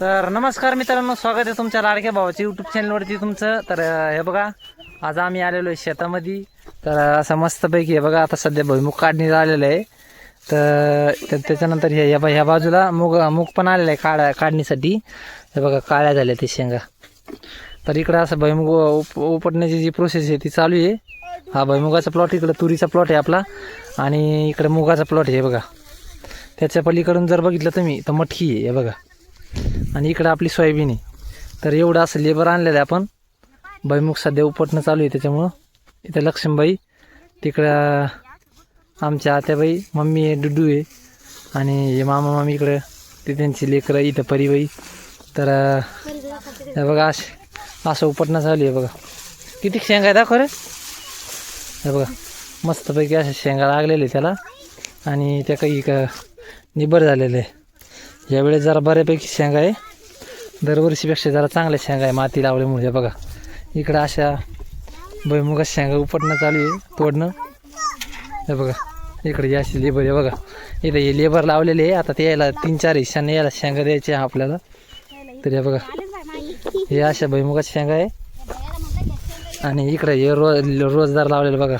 तर नमस्कार मित्रांनो स्वागत आहे तुमच्या लाडक्या भावाच्या यूट्यूब चॅनलवरती तुमचं. तर हे बघा आज आम्ही आलेलो आहे शेतामध्ये. तर असं मस्तपैकी हे बघा आता सध्या भुईमुग काढणीला आलेलं आहे. तर त्याच्यानंतर हे ह्या बा- ह्या बाजूला मुग मूग पण आलेलं आहे काळ्या काढणीसाठी. हे बघा काळ्या झाल्या ते शेंगा. तर इकडं असं भुईमुग उप उपटण्याची जी प्रोसेस आहे ती चालू आहे. हा भुईमुगाचा प्लॉट इकडं तुरीचा प्लॉट आहे आपला. आणि इकडं मुगाचा प्लॉट आहे बघा. त्याच्या पलीकडून जर बघितलं तुम्ही तर मटकी आहे हे बघा. आणि इकडं आपली सोयाबीन आहे. तर एवढं असं लेबर आणलेलं आहे आपण. भैमुख सध्या उपटणं चालू आहे त्याच्यामुळं. इथं लक्ष्मीबाई तिकडं आमच्या आत्याबाई मम्मी आहे डुडू आहे. आणि हे मामा मामी इकडं ते त्यांची लेकरं इथं परिबाई. तर हे बघा असं असं उपटणं चालू आहे बघा. किती शेंगा आहे दाखव रे हे बघा मस्तपैकी अशा शेंगा लागलेले त्याला. आणि त्या काही का निबर झालेलं आहे. यावेळेस जरा बऱ्यापैकी शेंगा आहे. दरवर्षीपेक्षा जरा चांगल्या शेंगा आहे माती लावल्यामुळे. हे बघा इकडं अशा भुईमुगात शेंगा उपटणं चालू आहे तोडणं. हे बघा इकडे या अशी लेबर आहे बघा. इथं हे लेबर लावलेले आहे. आता ते यायला तीन चार हिशांना यायला शेंगा द्यायचे आहे आपल्याला. तर हे बघा हे अशा भुईमुगात शेंगा आहे. आणि इकडे हे रोज रोजदार लावलेलं बघा.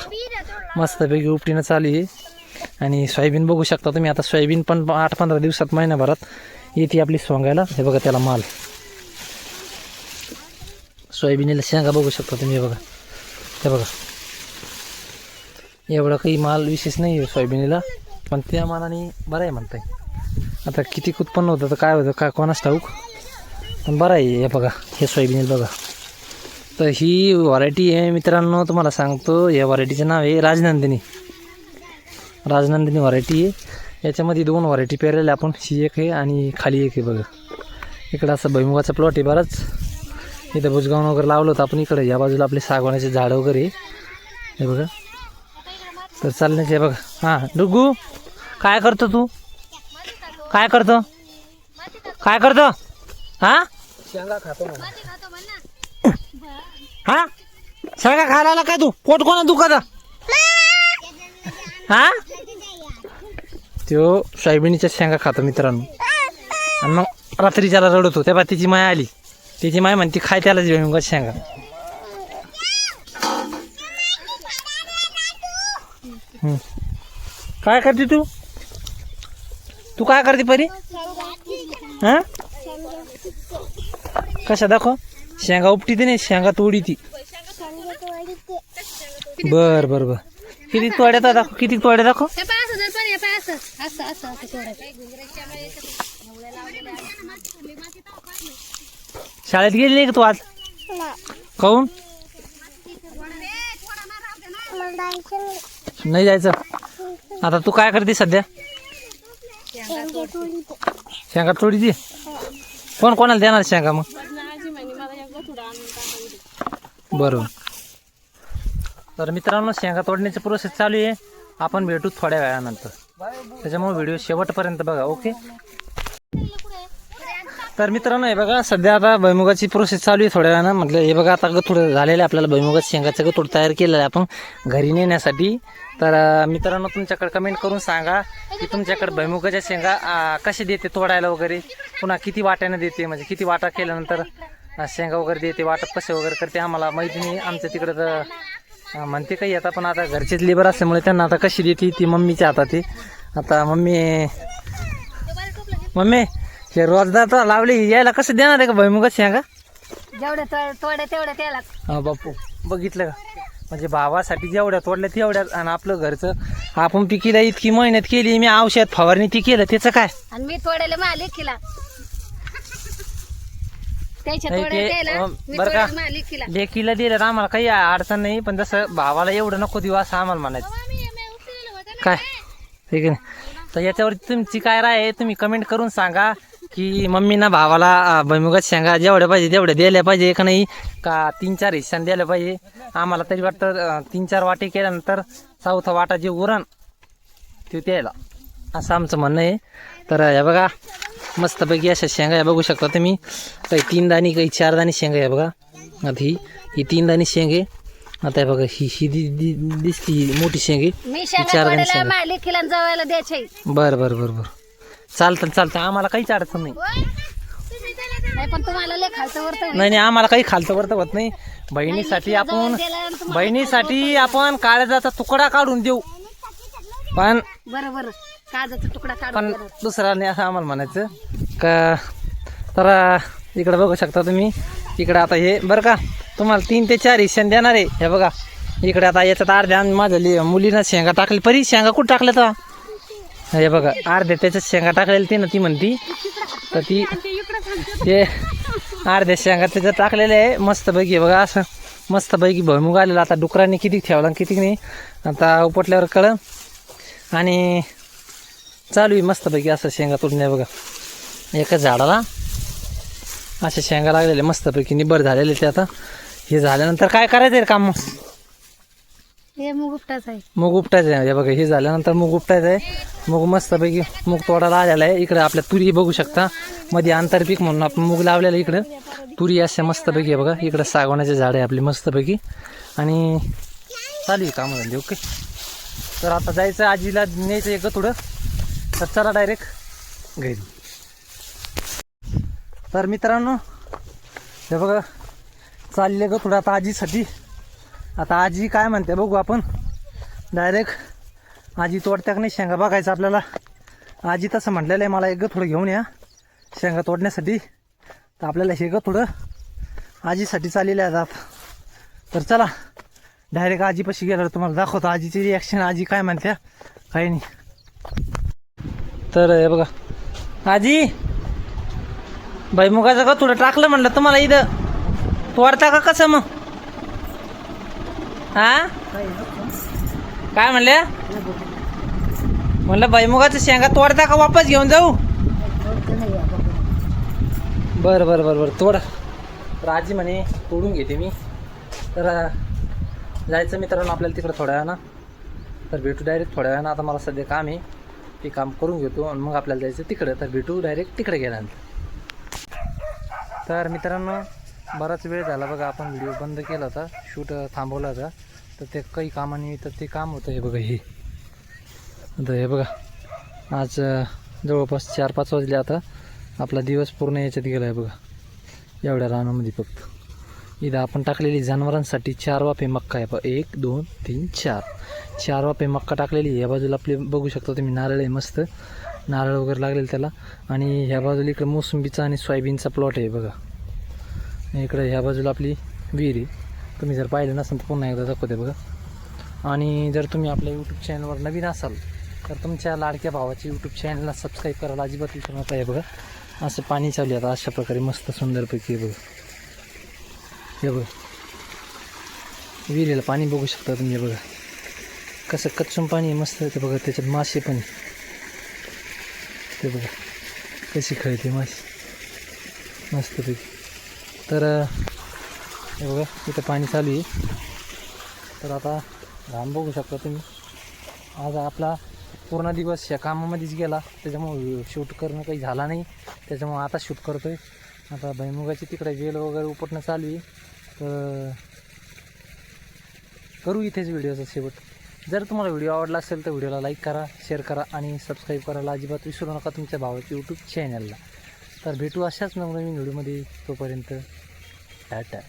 मस्तपैकी उपटीनं चालू आहे. आणि सोयाबीन बघू शकता तुम्ही आता सोयाबीन पण आठ पंधरा दिवसात महिन्याभरात येते आपली सोंगायला. हे बघा त्याला माल. सोयाबीनला शेंगा बघू शकता तुम्ही हे बघा. हे बघा. एवढा काही माल विशेष नाही आहे सोयाबीनला पण त्या मानाने बरं आहे म्हणताय. आता किती उत्पन्न होतं तर काय होतं काय कोणाच ठाऊक? पण बरं आहे हे बघा हे सोयाबीन बघा. तर ही व्हरायटी आहे मित्रांनो तुम्हाला सांगतो या व्हरायटीचं नाव आहे राजनंदिनी. राजनंदिनी व्हरायटी आहे. याच्यामध्ये दोन व्हरायटी पेरलेल्या आपण. ही एक आहे आणि खाली एक आहे बघा. इकडं असं भैमुगाचा प्लॉट आहे बराच. इथं बुजगावून वगैरे लावलं होतं आपण इकडं. या बाजूला आपले सागवानाचे झाडं वगैरे. हे बघा. तर चालण्याचे हे बघा. हां डुगू काय करतो तू? काय करतो? काय करतो? हां? शेंगा खातो हा? शेंगा खायला आला काय तू? पोट कोणा दुखत? हा? तो सोयाबीनच्या शेंगा खातो मित्रांनो. आणि मग रात्री त्याला रडवतो त्या तिची माय आली. तिची माय म्हणते खाय त्याला जेवण शेंगा. काय करते तू? तू काय करते परी? हा? कशा दाखव? शेंगा उपटी ती नाही शेंगा तोडी ती. बर बर बर. किती तोड्या तर दाखव किती तोड्या दाखव? हे पाय असं जर पण हे पाय असं. असं असं असं सोडायचं शाळेत गेली नाही का तू आज? काहून? नाही जायचं. आता तू काय करते सध्या? शेंगा तोडी ती कोण कोणाला देणार शेंगा मग? बरोबर तर मित्रांनो शेंगा तोडण्याची प्रोसेस चालू आहे. आपण भेटू थोड्या वेळानंतर. त्याच्यामुळे व्हिडिओ शेवटपर्यंत बघा ओके तर मित्रांनो हे बघा सध्या आता भैमुगाची प्रोसेस चालू आहे थोड्या वेळानं. म्हटलं हे बघा आता थोडं झालेलं आहे आपल्याला भैमुगात शेंगाचं गतोड तयार केलेलं आहे आपण घरी नेण्यासाठी. तर मित्रांनो तुमच्याकडे कमेंट करून सांगा की तुमच्याकडे भैमुगाच्या शेंगा कसे देते तोडायला वगैरे? पुन्हा किती वाट्यानं देते? म्हणजे किती वाटा केल्यानंतर शेंगा वगैरे देते? वाटप कसे वगैरे करते? आम्हाला माहिती नाही. आमच्या तिकडं तर म्हणते काही आता पण आता घरचेच लेबर असल्यामुळे त्यांना आता कशी देते ती मम्मीच्या हातात आहे आता मम्मी मम्मी हे रोजदार तर लावले यायला कसं देणार आहे का भैमुगात शेंगा? जेवढे तोडे तेवढे त्याला. हा बापू बघितलं का? म्हणजे भावासाठी जेवढ्या तोडल्या तेवढ्या आणि आपलं घरचं. आपण पिकीला इतकी मेहनत केली मी औषध फवारणी ती केलं त्याचं काय? आणि मी तोडायला मालिक केला त्याच्या नाही ते, त्याला अं, मी बरं का? लेकीला. दिलं तर आम्हाला काही अडचण नाही पण जसं भावाला एवढं नको देऊ असं आम्हाला म्हणायचं. काय? ठीक आहे तर याच्यावरती तुमची काय राय आहे? तुम्ही कमेंट करून सांगा की मम्मीना भावाला अं, भुईमुगात शेंगा जेवढ्या पाहिजे तेवढ्या द्यायला पाहिजे का नाही? का तीन चार हिस्साने द्यायला पाहिजे? आम्हाला तरी वाटतं अं, तीन चार वाटे केल्यानंतर चौथा वाटा जे उरण ते द्यायला. असं आमचं म्हणणं आहे. तर हे बघा. मस्तपैकी अशा शेंगा आहे बघू शकता तुम्ही. काही तीन दाणी काही चार दाणी शेंगा आहे बघा. आता ही ही तीन दाणी शेंग. आता हे बघा ही ही दिसती ही मोठी शेंग. चार दाणी शेंगा. बरं बरं बरं बरं. चालतं चालतं. आम्हाला काहीच अडचण नाही. नाही पण तुम्हाला. नाही नाही आम्हाला काही खालतं वरतं होत नाही. बहिणीसाठी आपण बहिणीसाठी आपण काळजाचा तुकडा काढून देऊ. पण बरं बरं. काजाचा तुकडा पण काढून नाही असं आम्हाला म्हणायचं का तर इकडे बघू शकता तुम्ही. इकडे आता हे बरं का तुम्हाला तीन ते चार हिस्से देणार आहे. हे बघा इकडे आता याच्यात अर्ध्या माझ्या लि- मुलीनं शेंगा टाकली. परी शेंगा कुठं टाकल्या तर हे बघा अर्ध्या त्याच्यात शेंगा टाकलेली ती ना ती म्हणती. तर ती ते अर्ध्या शेंगा त्याच्यात टाकलेले आहे. मस्त पैकी बघा असं मस्त पैकी भुईमुग आलेला. आता डुकरांनी किती ठेवला आणि किती नाही. आता उपटल्यावर कळं आणि चालू आहे मस्तपैकी असं शेंगा तुडणे बघा. एकाच झाडाला असे शेंगा लागलेले मस्तपैकी निबर झालेले ते आता. हे झाल्यानंतर काय करायचं आहे काम? मग? हे मूग उपटाच आहे. मूग उपटायचं आहे. हे बघा हे झाल्यानंतर मूग उपटायचं आहे. मूग मस्तपैकी मूग तोडायला आलेला आहे. इकडे आपल्या तुरी बघू शकता. मध्ये आंतरपीक म्हणून आपण मूग लावलेलं इकडं. तुरी अशा मस्तपैकी आहे बघा. इकडं सागवानाचे झाड आहे आपली मस्तपैकी. आणि चालू आहे कामं धंदे ओके. तर आता जायचं आजीला न्यायचं एक थोडं? तर चला डायरेक्ट घरी. तर मित्रांनो हे बघा चालले ग थोडं आता आजीसाठी. आता आजी काय म्हणते बघू आपण. डायरेक्ट आजी तोडत्या का नाही शेंगा बघायचं आपल्याला. आजी तसं म्हटलेलं आहे मला एक थोडं घेऊन या शेंगा तोडण्यासाठी. तर आपल्याला हे ग थोडं आजीसाठी चाललेलं आहे आता. तर चला डायरेक्ट आजीपाशी गेल्यावर तुम्हाला दाखवतो. आजीची रिॲक्शन आजी काय म्हणत्या काही नाही. तर हे बघा. आजी भैमुगाचं का थोडं टाकलं म्हणलं तुम्हाला इथं? तोडता का कसं मग? हा? काय म्हणल्या म्हणलं भैमुगाचं शेंगा तोडता का वापस घेऊन जाऊ. बरं बरं बरं बरं तोड. तर आजी म्हणे तोडून घेते मी. तर जायचं मित्रांनो आपल्याला तिकडं थोड्या वेळा ना तर भेटू डायरेक्ट थोड्या वेळानं. आता मला सध्या काम आहे. ते काम करून घेतो आणि मग आपल्याला जायचं तिकडं. तर भेटू डायरेक्ट तिकडे गेल्यानंतर. तर मित्रांनो बराच वेळ झाला बघा आपण व्हिडिओ बंद केला होता शूट थांबवला होता. तर ते काही कामानिमित्त ते काम होतं हे बघा हे. आता हे बघा आज जवळपास चार पाच वाजले आता. आपला दिवस पूर्ण याच्यात गेला आहे बघा एवढ्या रानामध्ये फक्त. इथं आपण टाकलेली जनावरांसाठी चार वाफे मक्का आहे. बघा एक दोन तीन चार. चार वाफे मक्का टाकलेली आहे. या बाजूला आपले बघू शकता तुम्ही नारळ आहे मस्त. नारळ वगैरे लागलेलं त्याला. आणि ह्या बाजूला इकडं मोसंबीचा आणि सोयाबीनचा प्लॉट आहे बघा. इकडं ह्या बाजूला आपली विहीर आहे. तुम्ही जर पाहिलं नसेल तर पुन्हा एकदा दाखवते बघा. आणि जर तुम्ही आपल्या यूट्यूब चॅनलवर नवीन असाल तर तुमच्या लाडक्या भावाच्या यूट्यूब चॅनलला सबस्क्राईब करायला अजिबात विसरू नका आहे बघा. असं पाणी चालू आहे आता अशा प्रकारे मस्त सुंदरपैकी आहे बघा. हे बघा. विहिरीला पाणी बघू शकता तुम्ही हे बघा. कसं कच्चून पाणी आहे मस्त ते बघा त्याच्यात मासे पण ते बघा कशी खेळते मासे. मस्तपैकी. तर हे बघा इथं पाणी चालू आहे. तर आता घाम बघू शकता तुम्ही. आज आपला पूर्ण दिवस या कामामध्येच गेला. त्याच्यामुळं शूट करणं काही झाला नाही. त्याच्यामुळं आता शूट करतो आहे आता भैमुगाची तिकडे वेल वगैरे उपटणं चालू आहे. तर करू इथेच व्हिडिओचा शेवट. जर तुम्हाला व्हिडिओ आवडला असेल तर व्हिडिओला लाईक करा शेअर करा आणि सबस्क्राईब करायला अजिबात विसरू नका तुमच्या भावाच्या यूट्यूब चॅनलला तर भेटू अशाच नवनवीन व्हिडिओमध्ये तोपर्यंत टाटा.